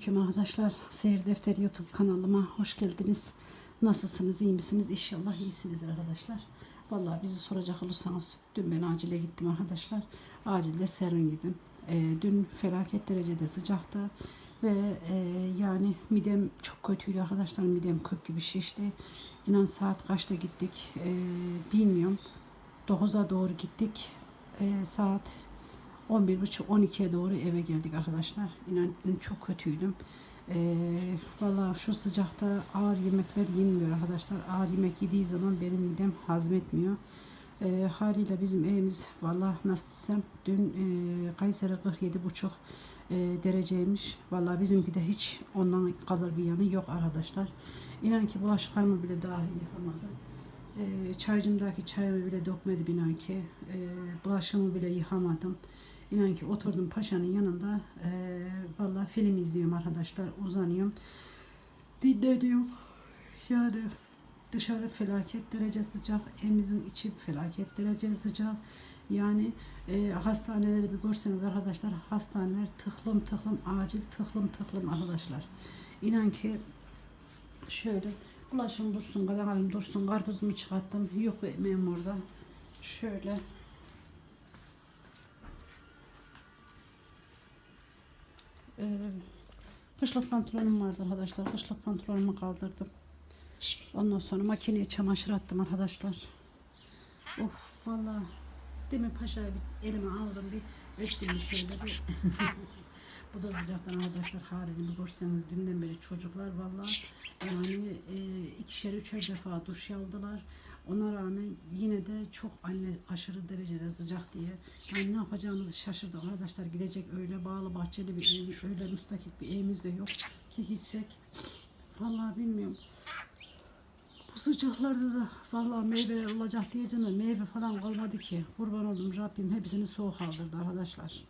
Aleyküm arkadaşlar. Seyir Defteri YouTube kanalıma hoş geldiniz. Nasılsınız? iyi misiniz? İnşallah iyisinizdir arkadaşlar. Vallahi bizi soracak olursanız dün ben acile gittim arkadaşlar. Acilde serum yedim. Ee, dün felaket derecede sıcaktı ve e, yani midem çok kötüydü arkadaşlar. Midem kök gibi şişti. İnan saat kaçta gittik ee, bilmiyorum. 9'a doğru gittik. Ee, saat 11.30-12'ye doğru eve geldik arkadaşlar. İnan dün çok kötüydüm. Ee, Valla şu sıcakta ağır yemekler yenmiyor arkadaşlar. Ağır yemek yediği zaman benim midem hazmetmiyor. Ee, haliyle bizim evimiz valla nasıl desem dün e, Kayseri 47.5 e, dereceymiş. Valla bizimki de hiç ondan kadar bir yanı yok arkadaşlar. İnan ki bulaşıklarımı bile dahi yıkamadım. E, çaycımdaki çayımı bile dökmedi inan ki. E, bulaşığımı bile yıkamadım. İnan ki oturdum paşanın yanında. E, Valla film izliyorum arkadaşlar. Uzanıyorum. Dinleniyorum. Yani dışarı felaket derece sıcak. Evimizin içi felaket derece sıcak. Yani e, hastaneleri bir görseniz arkadaşlar hastaneler tıklım tıklım acil tıklım tıklım arkadaşlar. İnan ki şöyle bulaşım dursun, kadanalım dursun, karpuzumu çıkarttım. Yok ekmeğim orada. Şöyle Ee, kışlık pantolonum vardı arkadaşlar. Kışlık pantolonumu kaldırdım. Ondan sonra makineye çamaşır attım arkadaşlar. Of valla. Demin paşayı bir elime aldım bir öptüm bir. Bu da sıcaktan arkadaşlar halini bir görseniz dünden beri çocuklar valla yani e, ikişer üçer defa duş aldılar. Ona rağmen yine de çok anne aşırı derecede sıcak diye yani ne yapacağımızı şaşırdık arkadaşlar gidecek öyle bağlı bahçeli bir ev, öyle müstakil bir evimiz de yok ki gitsek vallahi bilmiyorum. Bu sıcaklarda da vallahi meyveler olacak diyeceğim de meyve falan kalmadı ki. Kurban oldum Rabbim hepsini soğuk aldırdı arkadaşlar.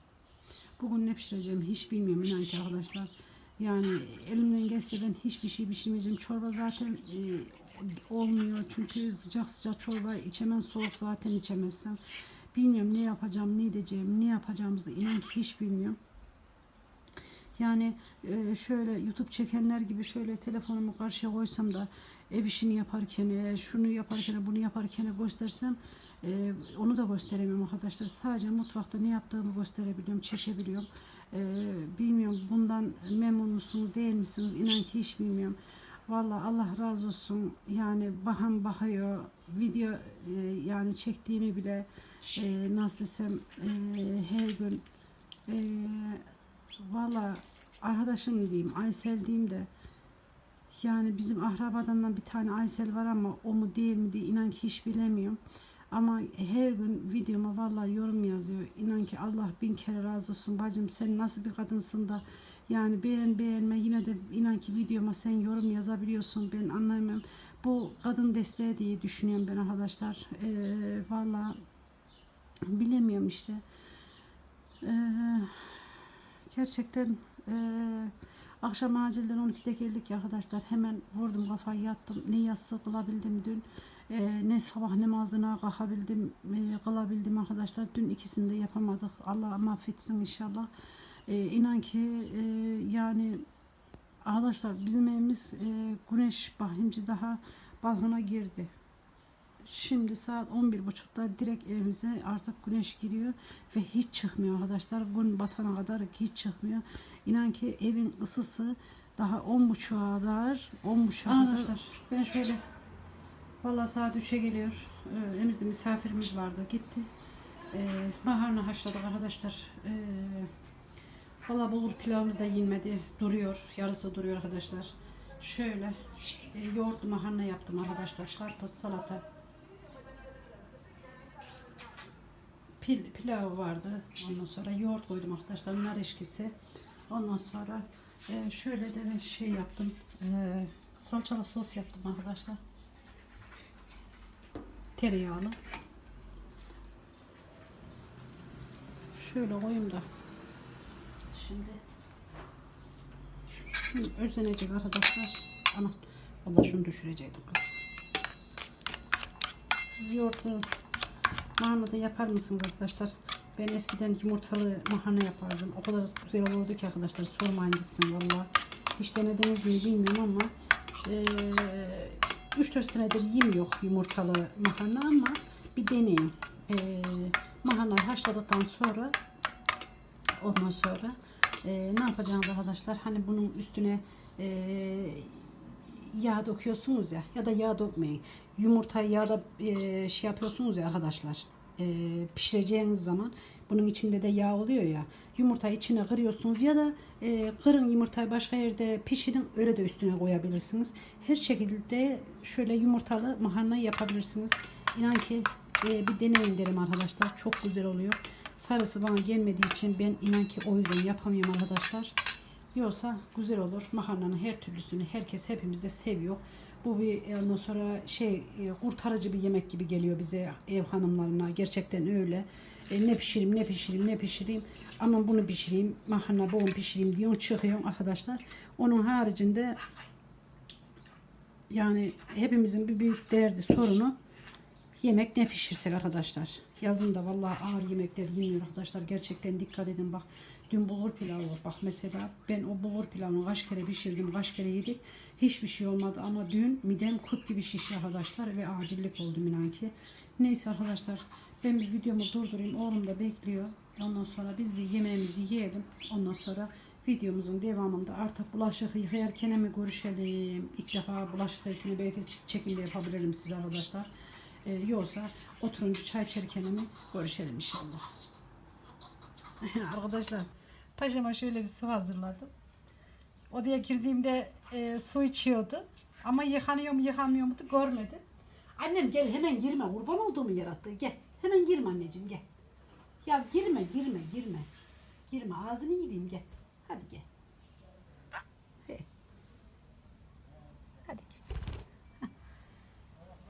Bugün ne pişireceğim hiç bilmiyorum inan ki arkadaşlar. Yani elimden gelse ben hiçbir şey pişirmeyeceğim. Çorba zaten e, olmuyor. Çünkü sıcak sıcak çorba içemem. Soğuk zaten içemezsem. Bilmiyorum ne yapacağım, ne edeceğim, ne yapacağımızı inan ki hiç bilmiyorum. Yani e, şöyle YouTube çekenler gibi şöyle telefonumu karşıya koysam da ev işini yaparken, e, şunu yaparken, bunu yaparken göstersem e, onu da gösteremiyorum arkadaşlar. Sadece mutfakta ne yaptığımı gösterebiliyorum, çekebiliyorum. E, bilmiyorum bundan memnun musunuz, değil misiniz? İnan ki hiç bilmiyorum. Vallahi Allah razı olsun. Yani bahan bakıyor. Video e, yani çektiğimi bile e, nasıl desem e, her gün e, Valla arkadaşım diyeyim, Aysel diyeyim de yani bizim ahrabadan bir tane Aysel var ama o mu değil mi diye inan ki hiç bilemiyorum. Ama her gün videoma vallahi yorum yazıyor. İnan ki Allah bin kere razı olsun bacım sen nasıl bir kadınsın da yani beğen beğenme yine de inan ki videoma sen yorum yazabiliyorsun ben anlamıyorum. Bu kadın desteği diye düşünüyorum ben arkadaşlar. Ee, vallahi bilemiyorum işte. Ee, gerçekten e, akşam acilden 12'de geldik ya arkadaşlar hemen vurdum kafayı yattım ne yatsı kılabildim dün e, ne sabah namazına kalkabildim e, kılabildim arkadaşlar. Dün ikisini de yapamadık. Allah affetsin inşallah. E, inan ki e, yani arkadaşlar bizim evimiz e, güneş bahimci daha balkona girdi. Şimdi saat 11.30'da direkt evimize artık güneş giriyor ve hiç çıkmıyor arkadaşlar. Gün batana kadar hiç çıkmıyor. İnan ki evin ısısı daha 10.30'a kadar 10.30'a Arkadaşlar ben şöyle Vallahi saat 3'e geliyor. Ee, misafirimiz vardı. Gitti. Ee, makarna haşladık arkadaşlar. Ee, Valla bulgur pilavımız da yenmedi. Duruyor. Yarısı duruyor arkadaşlar. Şöyle e, yoğurtlu makarna yaptım arkadaşlar. Karpuz, salata. Pil, pilav vardı. Ondan sonra yoğurt koydum arkadaşlar. Nar eşkisi. Ondan sonra e, şöyle de şey yaptım. E, salçalı sos yaptım arkadaşlar. Tereyağlı. Şöyle koyayım da. Şimdi şunu özlenecek arkadaşlar. Aman Allah şunu düşürecektim kız. Siz yoğurtlu makarna da yapar mısınız arkadaşlar? Ben eskiden yumurtalı makarna yapardım. O kadar güzel olurdu ki arkadaşlar. Sormayın gitsin valla. Hiç denediniz mi bilmiyorum ama e, 3-4 senedir yemiyor yumurtalı makarna ama bir deneyin. E, makarnayı haşladıktan sonra ondan sonra e, ne yapacağınız arkadaşlar? Hani bunun üstüne e, yağ döküyorsunuz ya ya da yağ dökmeyin. Yumurtayı yağda e, şey yapıyorsunuz ya arkadaşlar. E, pişireceğiniz zaman bunun içinde de yağ oluyor ya. Yumurtayı içine kırıyorsunuz ya da e, kırın yumurtayı başka yerde pişirin öyle de üstüne koyabilirsiniz. Her şekilde şöyle yumurtalı makarna yapabilirsiniz. İnan ki e, bir deneyin derim arkadaşlar. Çok güzel oluyor. Sarısı bana gelmediği için ben inan ki o yüzden yapamıyorum arkadaşlar. Yoksa güzel olur. Makarnanın her türlüsünü herkes hepimiz de seviyor. Bu bir ondan sonra şey e, kurtarıcı bir yemek gibi geliyor bize ev hanımlarına. Gerçekten öyle. E, ne pişireyim ne pişireyim ne pişireyim. Ama bunu pişireyim. Makarna boğum pişireyim diyor çıkıyor arkadaşlar. Onun haricinde yani hepimizin bir büyük derdi sorunu yemek ne pişirsek arkadaşlar. Yazın da vallahi ağır yemekler yemiyor arkadaşlar. Gerçekten dikkat edin bak. Dün bulgur pilavı var. Bak mesela ben o bulgur pilavını kaç kere pişirdim, kaç kere yedik. Hiçbir şey olmadı ama dün midem kurt gibi şişti arkadaşlar ve acillik oldu inan ki. Neyse arkadaşlar ben bir videomu durdurayım. Oğlum da bekliyor. Ondan sonra biz bir yemeğimizi yiyelim. Ondan sonra videomuzun devamında artık bulaşık yıkayarken mi görüşelim. İlk defa bulaşık yıkayarken belki çekimde yapabilirim size arkadaşlar. Ee, yoksa oturunca çay içerken mi görüşelim inşallah. Arkadaşlar paşama şöyle bir su hazırladım. Odaya girdiğimde e, su içiyordu. Ama yıkanıyor mu yıkanmıyor mu da görmedim. Annem gel hemen girme kurban olduğumu yarattı. Gel hemen girme anneciğim gel. Ya girme girme girme. Girme ağzını yiyeyim gel. Hadi gel. He. Hadi gel.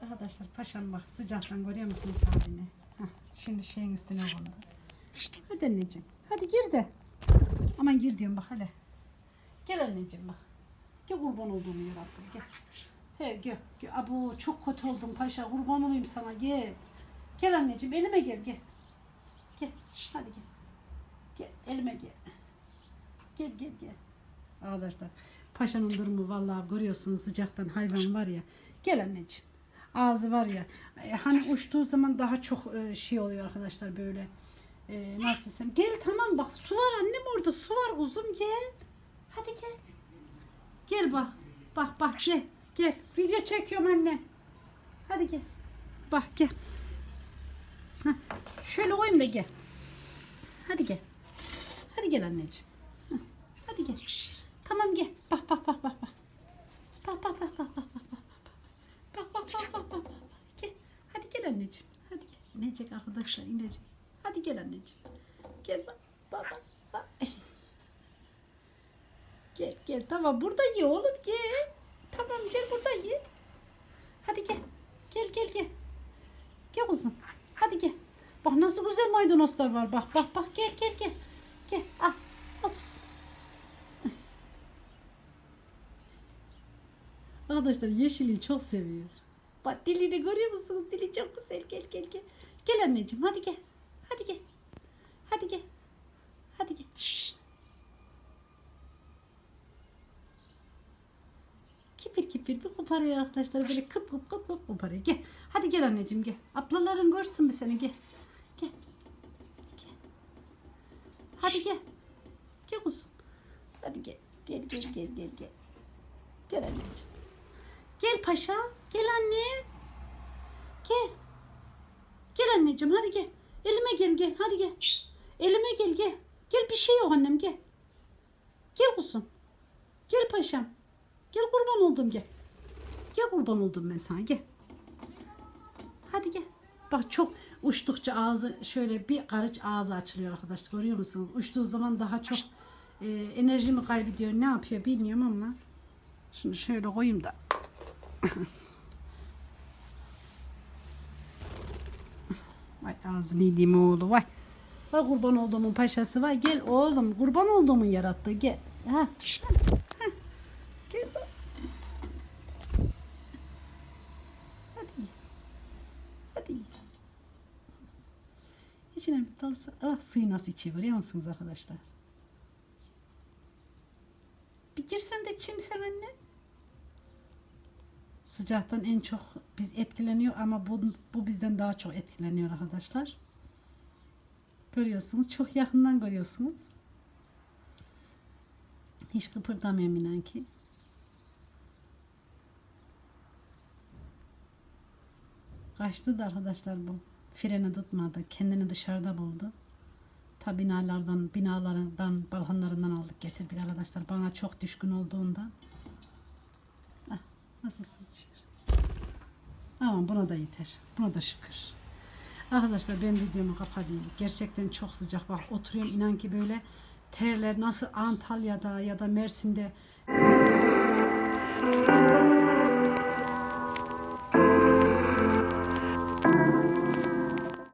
Hah. Arkadaşlar paşam bak sıcaktan görüyor musunuz halini? Hah, şimdi şeyin üstüne kondu. Hadi anneciğim. Hadi gir de. Aman gir diyorum bak hele. Gel anneciğim bak. Gel kurban olduğumu yarattım gel. He gel. gel. Abu çok kötü oldum paşa kurban olayım sana gel. Gel anneciğim elime gel gel. Gel hadi gel. Gel elime gel. Gel gel gel. Arkadaşlar paşanın durumu vallahi görüyorsunuz sıcaktan hayvan var ya. Gel anneciğim. Ağzı var ya. e, Hani uçtuğu zaman daha çok e, şey oluyor arkadaşlar böyle. E, nasıl desem. Gel tamam bak su var annem orada su var uzun gel. Hadi gel. Gel bak. Bak bak gel. Gel. Video çekiyorum annem. Hadi gel. Bak gel. Hah, Şöyle koyayım da gel. Hadi gel. Hadi gel anneciğim. Hah, Hadi gel. Tamam gel. Bak bak bak bak bak. Bak bak bak bak bak bak bak. Bak bak. Gel. Hadi gel anneciğim. Hadi gel. İnecek arkadaşlar inecek. Hadi gel anneciğim. Gel. Bak bak. bak. Gel gel. Tamam burada ye oğlum gel. Tamam gel burada ye. Hadi gel. Gel gel gel. Gel kuzum. Hadi gel. Bak nasıl güzel maydanozlar var. Bak bak bak gel gel gel. Gel al. Al kuzum. Arkadaşlar yeşili çok seviyor. Bak dilini görüyor musunuz? Dili çok güzel. Gel gel gel. Gel anneciğim hadi gel. Hadi gel. Hadi gel. Hadi gel. Kipir kipir bir koparıyor arkadaşlar. Böyle kıp kıp kıp kıp koparıyor. Gel. Hadi gel anneciğim gel. Ablaların görsün bir seni gel. Gel. Gel. Hadi gel. Gel kuzum. Hadi gel. Gel gel gel gel gel. Gel anneciğim. Gel paşa. Gel anne. Gel. Gel anneciğim hadi gel. Elime gel gel. Hadi gel. Elime gel gel. Gel bir şey yok annem gel. Gel kuzum. Gel paşam. Gel kurban oldum gel. Gel kurban oldum ben sana gel. Hadi gel. Bak çok uçtukça ağzı şöyle bir karış ağzı açılıyor arkadaşlar. Görüyor musunuz? Uçtuğu zaman daha çok e, enerjimi kaybediyor. Ne yapıyor bilmiyorum ama. Şunu şöyle koyayım da. Vay ağzını yediğim oğlu vay. Vay kurban olduğumun paşası vay. Gel oğlum kurban olduğumun yarattı gel. Ha. Gel. Hadi. Hadi. İçine bir dalsa. Ah suyu nasıl içiyor biliyor musunuz arkadaşlar? Bir girsen de içine. Sıcaktan en çok biz etkileniyor ama bu, bu bizden daha çok etkileniyor arkadaşlar. Görüyorsunuz. Çok yakından görüyorsunuz. Hiç kıpırdamıyorum inan ki. Kaçtı da arkadaşlar bu. Freni tutmadı. Kendini dışarıda buldu. Ta binalardan, binalarından, balkonlarından aldık getirdik arkadaşlar. Bana çok düşkün olduğundan. Ah, nasıl sıçıyor. Ama buna da yeter. Buna da şükür. Arkadaşlar ben videomu kapatayım. Gerçekten çok sıcak. Bak oturuyorum inan ki böyle terler nasıl Antalya'da ya da Mersin'de